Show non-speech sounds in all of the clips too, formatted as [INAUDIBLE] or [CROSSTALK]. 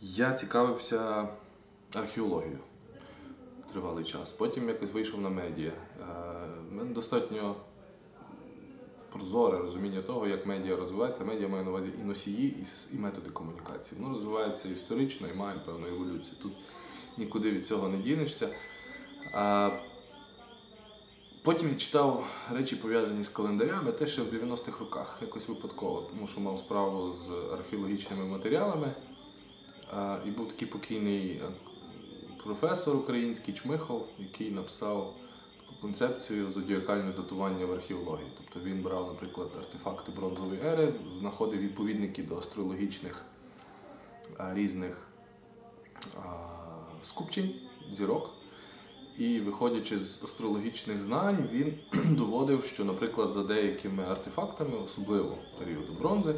Я цікавився археологією тривалий час. Потім якось вийшов на медіа. У мене достатньо прозоре розуміння того, як медіа розвивається. Медіа має на увазі і носії, і, методи комунікації. Воно розвивається історично і має певну еволюцію. Тут нікуди від цього не дінешся. Потім я читав речі, пов'язані з календарями, те ще в 90-х роках, якось випадково, тому що мав справу з археологічними матеріалами. І був такий покійний е, професор український Чмихов, який написав таку концепцію зодіакальне датування в археології. Тобто він брав, наприклад, артефакти бронзової ери, знаходив відповідники до астрологічних різних скупчень, зірок. І виходячи з астрологічних знань, він [CLEARS THROAT] доводив, що, наприклад, за деякими артефактами, особливо періоду бронзи,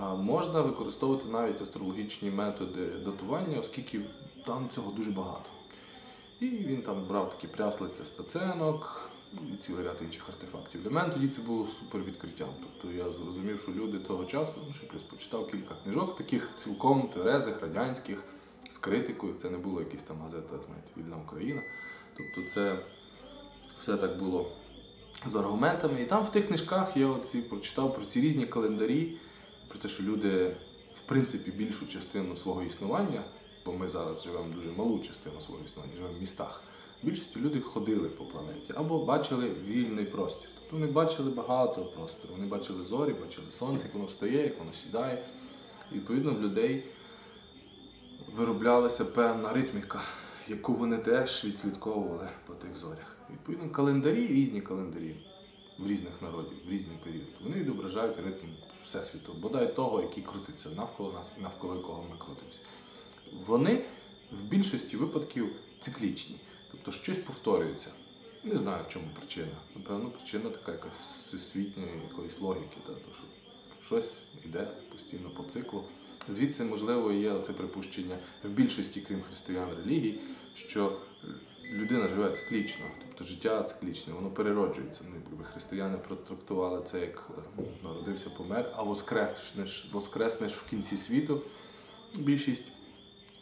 можна використовувати навіть астрологічні методи датування, оскільки там цього дуже багато. І він там брав такі пряслиці стаценок і цілий ряд інших артефактів. Для мене тоді це було супер відкриттям. Тобто я зрозумів, що люди того часу, ну ще плюс почитав кілька книжок, таких цілком тверезих, радянських, з критикою. Це не було якась там газета, знаєте, Вільна Україна. Тобто це все так було з аргументами. І там в тих книжках я оці прочитав про ці різні календарі, про те, що люди, в принципі, більшу частину свого існування, бо ми зараз живемо дуже малу частину свого існування, живемо в містах. Більшістю люди ходили по планеті або бачили вільний простір. Тобто вони бачили багато простору. Вони бачили зорі, бачили сонце, як воно встає, як воно сідає. І, відповідно, в людей вироблялася певна ритміка, яку вони теж відслідковували по тих зорях. Відповідно, календарі, різні календарі в різних народів, в різний період, вони відображають ритм Всесвіту, бодай того, який крутиться навколо нас і навколо якого ми крутимося. Вони в більшості випадків циклічні, тобто щось повторюється. Не знаю, в чому причина. Напевно, причина така якась всесвітньої якоїсь логіки, та, то, що щось йде постійно по циклу. Звідси, можливо, є оце припущення в більшості, крім християн релігій, що людина живе циклічно, тобто життя циклічне, воно перероджується. Ну, якби християни протрактували це як е, народився, помер, а воскреснеш, воскреснеш в кінці світу. Більшість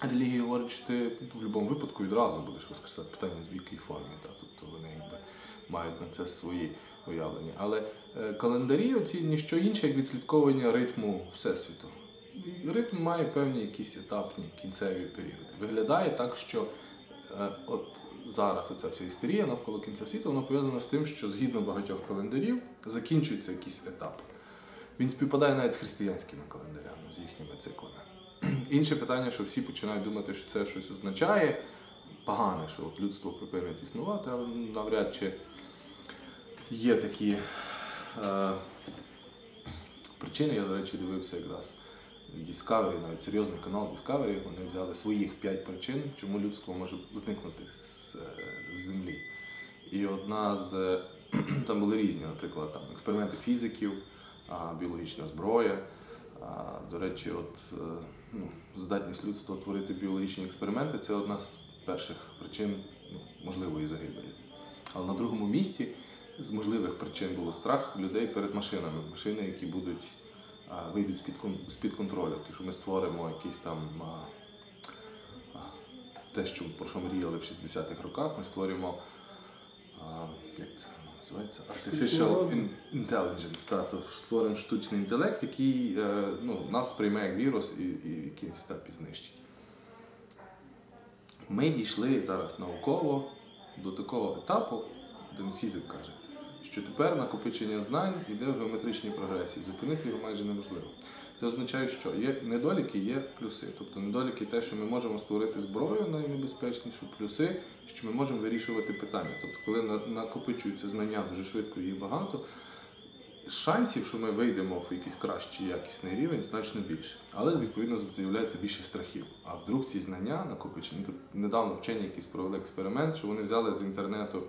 релігій говорить, що ти в будь-якому випадку відразу будеш воскресати питання в якій формі. Та? Тобто вони якби мають на це свої уявлення. Але е, календарі оці ніщо інше, як відслідковування ритму Всесвіту. Ритм має певні якісь етапні кінцеві періоди. Виглядає так, що е, от зараз оця вся істерія навколо кінця світу, вона пов'язана з тим, що згідно багатьох календарів закінчується якийсь етап. Він співпадає навіть з християнськими календарями, з їхніми циклами. [CLEARS THROAT] Інше питання, що всі починають думати, що це щось означає погане, що от людство припинить існувати, але навряд чи є такі е, причини. Я, до речі, дивився якраз Discovery, навіть серйозний канал Discovery, вони взяли своїх п'ять причин, чому людство може зникнути з, е, з землі. І одна з [CLEARS THROAT] там були різні, наприклад, там експерименти фізиків, біологічна зброя. До речі, от е, ну, здатність людства творити біологічні експерименти це одна з перших причин ну, можливої загибелі. Але на другому місці з можливих причин було страх людей перед машинами. Машини, які будуть вийдуть з-під контролю. Тобто, що ми створимо якісь там а, а, те, що про що мріяли в 60-х роках, ми створюємо а, як це називається? Artificial Intelligence. Та, то створимо штучний інтелект, який е, ну, нас сприйме як вірус і, і якійсь етапі знищить. Ми дійшли зараз науково до такого етапу, де фізик каже, що тепер накопичення знань йде в геометричній прогресії. Зупинити його майже неможливо. Це означає, що є недоліки, є плюси. Тобто недоліки те, що ми можемо створити зброю найнебезпечнішу, плюси, що ми можемо вирішувати питання. Тобто, коли накопичуються знання дуже швидко, їх багато. Шансів, що ми вийдемо в якийсь кращий якісний рівень, значно більше. Але відповідно з'являється більше страхів. А вдруг ці знання накопичені. Тут недавно вчені якісь провели експеримент, що вони взяли з інтернету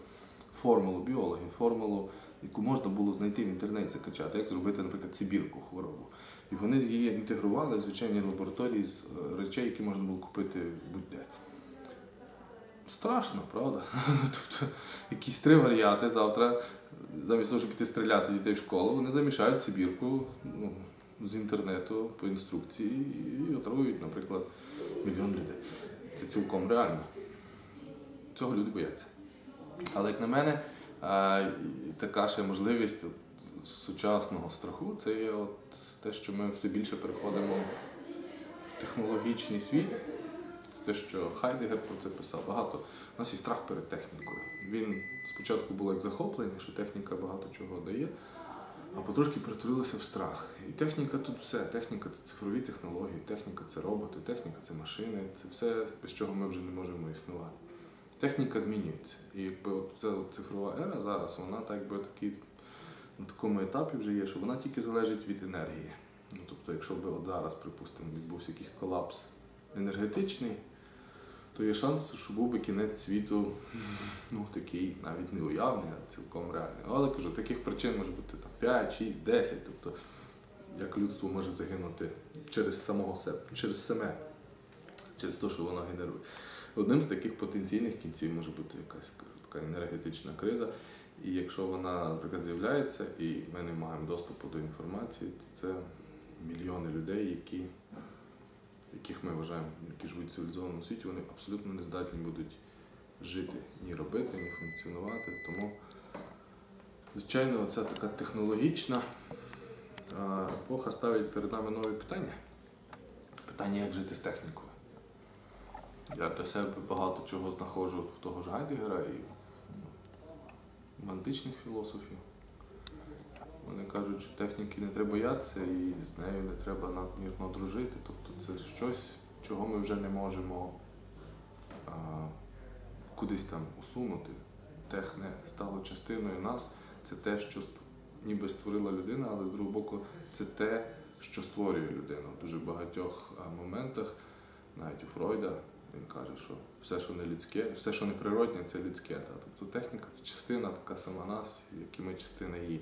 формулу біологи, формулу, яку можна було знайти в інтернеті закачати, як зробити, наприклад, цибірку хворобу. І вони її інтегрували в звичайні лабораторії з е, речей, які можна було купити будь-де. Страшно, правда? [LAUGHS] Тобто якісь три варіати завтра, замість того, щоб піти стріляти дітей в школу, вони замішають цибірку ну, з інтернету по інструкції і отрують, наприклад, мільйон людей. Це цілком реально. Цього люди бояться. Але як на мене, така ще можливість сучасного страху це є от те, що ми все більше переходимо в технологічний світ. Це те, що Хайдегер про це писав. Багато. У нас є страх перед технікою. Він спочатку було як захоплення, що техніка багато чого дає, а потрошки перетворилося в страх. І техніка тут все. Техніка це цифрові технології, техніка це роботи, техніка це машини, це все, без чого ми вже не можемо існувати. Техніка змінюється. І якби от ця цифрова ера зараз, вона так би такий, на такому етапі вже є, що вона тільки залежить від енергії. Ну, тобто, якщо б от зараз, припустимо, відбувся якийсь колапс енергетичний, то є шанс, що був би кінець світу [LAUGHS] ну, такий навіть не уявний, а цілком реальний. Але кажу, таких причин може бути там, 5, 6, 10. Тобто, як людство може загинути через самого себе, через себе, через те, що воно генерує. Одним з таких потенційних кінців може бути якась така енергетична криза. І якщо вона, наприклад, з'являється, і ми не маємо доступу до інформації, то це мільйони людей, які, яких ми вважаємо, які живуть в цивілізованому світі, вони абсолютно не здатні будуть жити, ні робити, ні функціонувати. Тому, звичайно, ця така технологічна епоха ставить перед нами нові питання. Питання, як жити з технікою. Я для себе багато чого знаходжу в того ж Гайдегера і в античних філософів. Вони кажуть, що техніки не треба боятися і з нею не треба надмірно дружити. Тобто це щось, чого ми вже не можемо а, кудись там усунути. Техне стало частиною нас. Це те, що ніби створила людина, але з другого боку, це те, що створює людину. В дуже багатьох моментах, навіть у Фройда, він каже, що все, що не людське, все, що не природне, це людське. Та? Тобто техніка це частина така сама нас, як і ми частина її.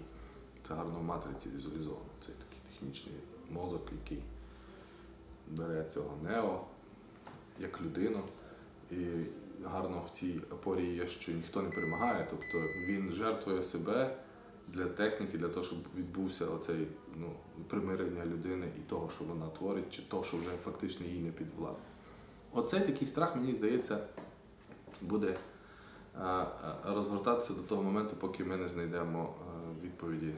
Це гарно в матриці візуалізовано. Це такий технічний мозок, який бере цього нео як людину. І гарно в цій опорі є, що ніхто не перемагає, тобто він жертвує себе для техніки, для того, щоб відбувся оцей ну, примирення людини і того, що вона творить, чи того, що вже фактично їй не під владу. Оцей такий страх, мені здається, буде е, е, розгортатися до того моменту, поки ми не знайдемо е, відповіді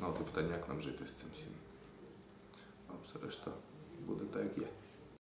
на це питання, як нам жити з цим всім. А все решта буде так, як є.